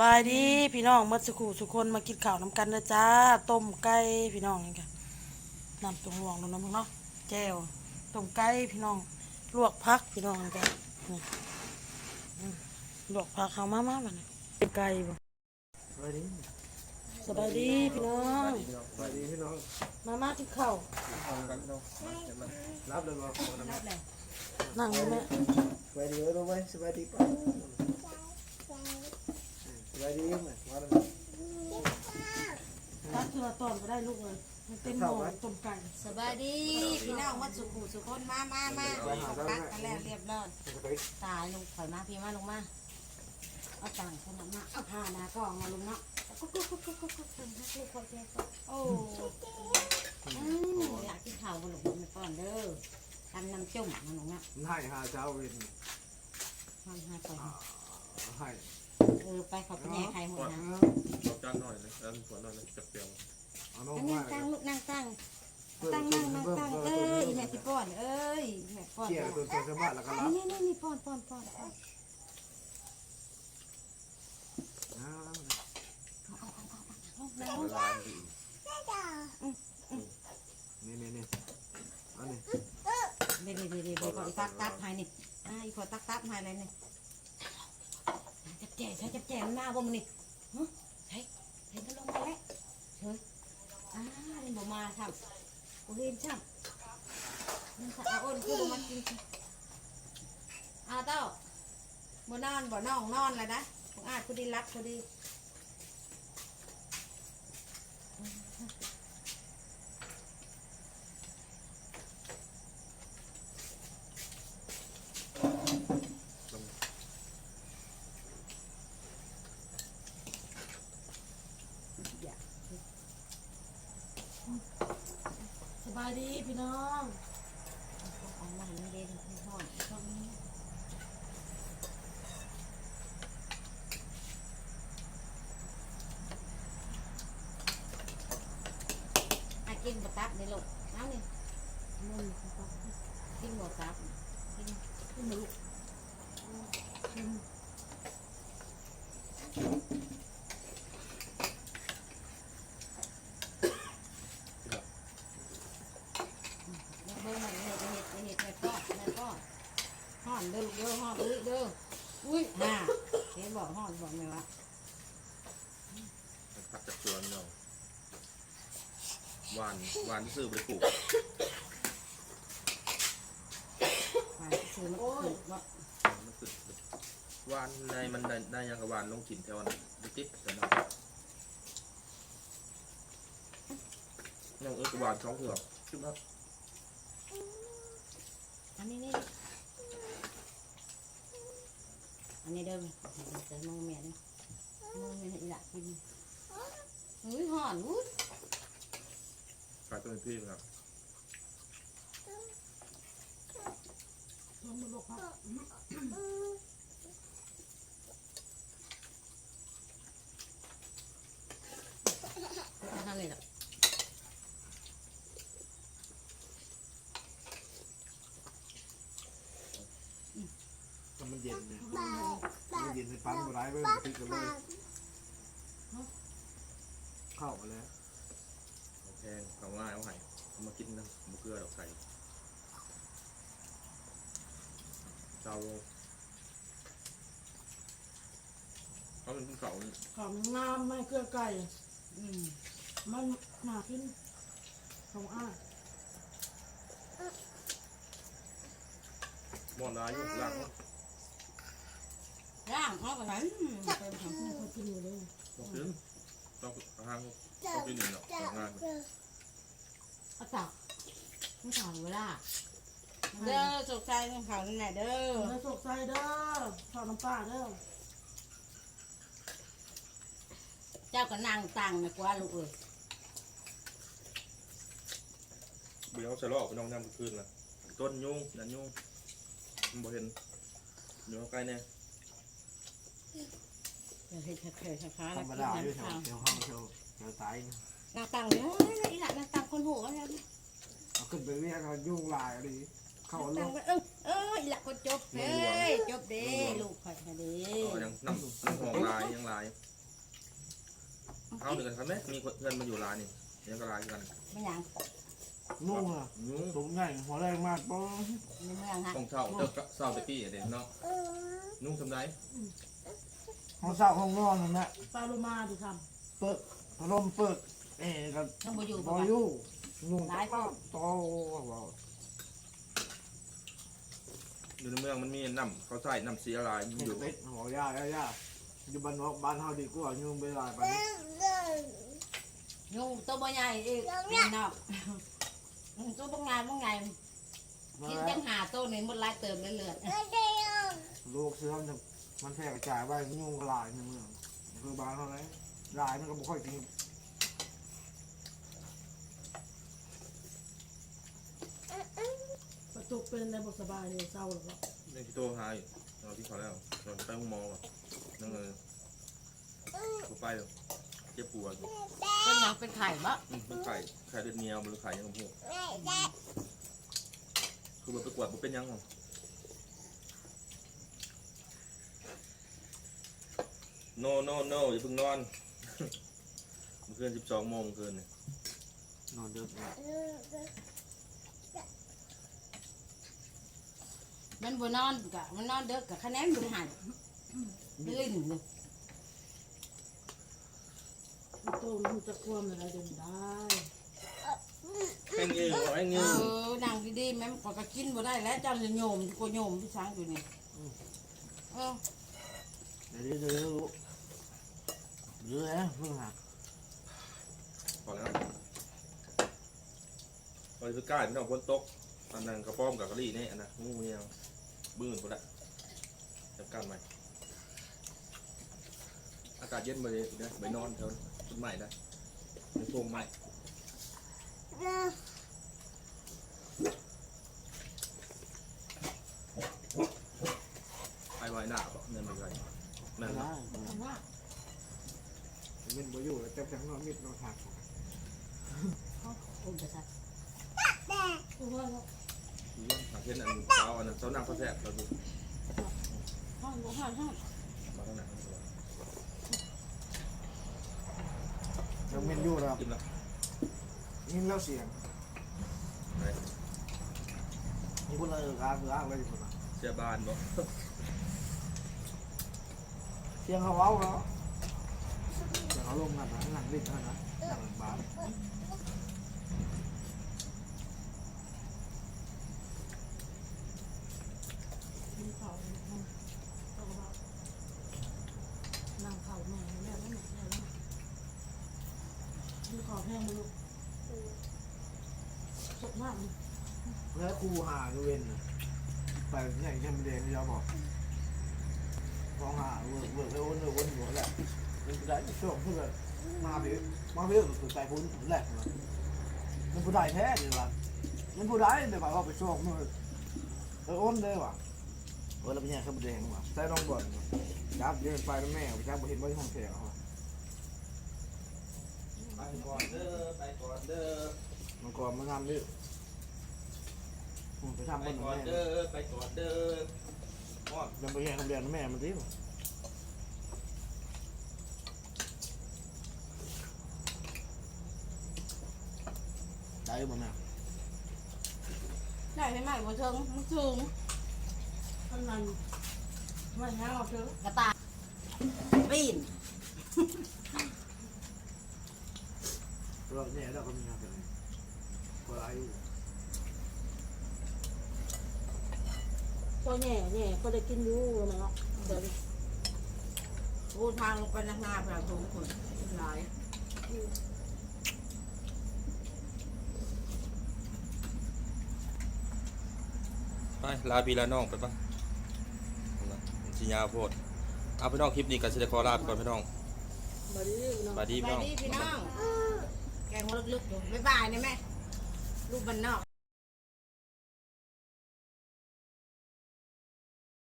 บายดีพี่น้องเมื่อสักครู่สุกคนมากินข้าวน้ำกันนะจ้าต้มไก่พี่น้องนี่กันน้ำตรงหลวงลงน้ำเนาะแจ่วต้มไก่พี่น้องลวกพักพี่น้องนี่กันนี่อืมลวกพักเขามามาบัดนี้เป็นไก่บ่สวัสดีสบายดีพี่น้องสวัสดีพี่น้องมามากินข้าวทำกันพี่น้องเดี๋ยวมารับเลยว่าขอน้ำมันนั่งเลยแม่สวัสดีรู้ไหมสวัสดีป้า สวัสดีไหมว่าอะไรตักเทือตอนก็ได้ลูกเลยมันเป็นหม้อต้มไก่สบายดีพี่น้องมาสุขุสุคนมามามาปักกันแล้วเรียบร้อยตายลงถอยมาพี่มาลงมาเอาต่างคนนั้นมาเอาผ้าหนากองมาลงเนาะโอ้อืมอยากกินข้าวบนหลุมไปก่อนเด้อทำน้ำจุ่มมาลงเนาะให้หาเช้าเวนทำให้ก่อนให้ เออไปขอไปแย่ใครหมดนะเราจางหน่อยนะแล้วหัวหน่อยนะจับเปียวเอาน้องนั่งตั้งลูกนั่งตั้งตั้งนั่งนั่งตั้งเอ้ยแม่พี่ป้อนเอ้ยแม่ป้อนเกี่ยตัวตัวสมัติแล้วก็รับนี่นี่นี่ป้อนป้อนป้อนเวลาดีนี่นี่นี่เอานี่เดี๋ยวเดี๋ยวเดี๋ยวขอตักตักให้นี่อ่าขอตักตักให้เลยนี่ แจใช้จับแจมันมาบ่มันนี่ฮะใช้ใช้ก็ลงมาแล้วเฮ้ยอ่าเล่นบ่มาทำกูเห็นช่ำมันสะอาอ้นคือบ่มากินอ่าเต้าบ่นอนบ่นอนนอนเลยนะพวกอาจกูดีรับกูดีายดีพี่น้องเอามาให้มันเย็นให้ห้อนช่วงนี้อากินบะตับนี่ลูกเอานี่มันครับกินบะตับกิน ขึ้นมาลูก เบิ่งมันเห็ดเห็ดเห็ดแม่ป้อนแม่ป้อนห้อนเด้อลูกเด้อห้อนเด้อเด้ออุ้ยฮ่าเห็น บอกห้อนบอกแม่ว่าพักจับตัวเนาะวานวานที่ซื้อไปปลูกหาซื้อมาปลูกเนาะมันคือวานในมันได้ได้ยังกับวานลงถิ่นแถวนั้นติ๊กแต่เนาะยังเออกับวานช่องเถื่อนชุบครับอันนี้นี่ อันนี้เด้อเจอมือแม่เด้อมือแม่อยากกินอุ้ยห่อนอุ้ยกลายเป็นพี่ครับลงมาลูกครับ ทำเลยหรอ ถ้ามันเย็นเนี่ยมันเย็นในปั๊มร้ายไว้ติดกันเลยเข้ามาแล้วเอาแพงเอาง่ายเอาไห้เอามากินนะมะเกลือดอกไก่เจ้าเขาเป็นภูเขานี่ของน้ำไม่เกลือไก่อืมมันหนาขึ้นของอ้ายหมอนร้ายอยู่หลัง ร่างเขาก็นั้นเป็นของนี่เขากินอยู่เลยต้องขึ้นต้องห้างต้องขึ้นหนึ่งเนาะงานเอาตักไม่ถามเวลาเด้อสุกใจของเขานี่แหละเด้อเนื้อสกใส่เด้อข้าวน้ำปลาเด้อเจ้าก็นั่งตังนะกว่าลูกเอ้ยเบี้ยวจะลอกไปน้องน้ำคืนละต้นยุ่งนั่นยุ่งบ่เห็นยู่งใกล้แน่ เดี๋ยวเฮ็ดเฉยๆช้าๆธแล้รวรมกินดาอยู่น้ำแถวข้าวแถวห้องแถวแถวซ้ายนั่งตังเนาะอีหละนั่งตังคนหูก็แล้วเอาขึ้นไปเรียกเขายุ่งลายอะไรเข้าลนั่งงไปเออเอออีหละคนจบเฮ้ยจบเด้ลูกข่อยค่ะเด้อ๋อยังน้ำน้ำหอมลายยังลายเเอาหนึ่งกันครับไหมมีเพื่อนมาอยู่ร้านนี่ยังก็ร้านกันไม่หยังนุ่งอะยุงสูงใหญ่หัวแรงมากป้องในเมืองฮะต้องเช่าเจ้าก็เช่าตะกี้เด็ดเนาะนุ่งทำไร ห้องเศร้าห้องนอนนั่นแหละปลาโลมาดิทเปิดพัดลมเปิดเอ๊ะก็ต้องบ่อยู่บบ่อวะยู่นุ่งหลายก็โตว้าวอยู่ในเมืองมันมีน้ำเขาใส่น้ำสีอะไรมันออยู่ยู่เล็กหัวยาย่าย่าอยู่บ้านนอกบ้านเฮาดีกว่ายุ่งเวลาไปนี้ยุงตัวบ่ใหญ่อีกเนาะยุงตัวบ่งานบ่ไงมากินแล้จัวงหาตัวนี่มันหลายเติมเลือดลูกเสื้อมัน มันแพร่กระจายไว้ยุ่งกระลายในเมืองคือบ้านเฮาเลยลายมันก็บ่ค่อยกินประจุเป็นในบทสบายเลยเศร้าหรอเปล่าในที่โตหายเราที่เขาแล้วตอนไปห้องหมอว่ะนั่งเลยกูไปเลยเจ็บปวดอยู่เป็นหยังเป็นไข่บ่อืมมันไข่ไข่เลือดเหนียวมันหรือไข่ยังกับพวกคือแบบไปกวดมันเป็นยังไง โนโนโนอย่าเพิ่งนอนเมื่อคืนสิบสองโมงเมื่อคืนเนี่ยนอนเดือดมันบ่นอนกะมันนอนเด้อกะคะแนนบ่ได้หันลื่นเลยโตมันจะควมอะไรเดินได้แห้งยืดแห้งเอยืดอนั่งดีๆแม่มันก็กินบ่ได้แล้วเจ้าจะโยมกูโยมที่ช้างอยู่นี่เออ เดี๋ยวเดี๋ยวรู้ เยอะนะเพิ่งหักพอแล้วตอนคือกล้ไม่ต้องพ้นตกอันนั้นกระป้อมกับกะลี่นี่อันนะงูเงี้ยบื้นหมดละจับกันใหม่อากาศเย็นมาเลยนะไปนอนแถวต้นไม้ได้ในโพรงไม้ไปไว้หน้าเปล่าเงินมันไรแม่น ได้ นะ ว่า มันบ่อยู่แต่จังนอนมิดนอนหักโอ้ยจะซัดตัวว่าหาเช่นอันเช้าอันนั้นเช้านั่งเขาแทบเราดูห้องห้องห้องมาทางไหนยังมินยู่แล้วกินแล้วยินแล้วเสียงนี่พูดเลยกลางกลางเลยคนละเสียบานบ่เสียงเขาเว้าเสียง เขาลงมกันนะหนังดิ้นนะหนังบ้านกินข้าวต้องว่านั่งเข่าแม่แม่แม่แม่แม่กินข้าวแห้งมาลูกสดมากเลยแล้วครูหาเวนไปใหญ่แค่ไม่เดงที่เราบอกลองหาเวิร์กเวิร์กแล้ววนเวิร์กวนหัวแหละ มันได้ช่วงเพื่อมาพี่มาพี่คือใจพุ่นแหละมันผู้ใดแท้เนี่ยว่ะมันผู้ใดเดี๋ยวว่าไปช่วงมือเอออ้นเลยว่ะเออเราไปแย่งเข้าวแดงว่ะใส่น้องบอนจับเดินไปแล้วแม่ไปจับบ่เห็นว่าห้องแถวไปก่อนเด้อไปก่อนเด้อมันก่อนมันทำนี่ไปทำไปบนก่อนแม่เด้อไปก่อนเด้ออ้อนยังไปแย่งข้าวแดงแม่มันดิ ได้บ่แม่ได้ไหมบ่เทิงมันสูงอันนั้นไม่แห้งเอาเถอะกระตายปีนเราเนี่ยเราก็มีงานกันก็อายุตัวแง่แง่ก็ได้กินอยู่นะเนาะเดี๋ยวกูทางลงไปนานาแบบทุกคนหลาย ไปลาพี่ลาน้องไปปะสิยาวโพดเอาพี่น้องคลิปนี้กันสิได้ขอลาไปก่อนพี่น้องบาดีเนาะบายดีไปพี่น้องดีพี่น้อง แกงลึกๆอยู่บ๊ายบายนะแม่ลูกบ้านนอก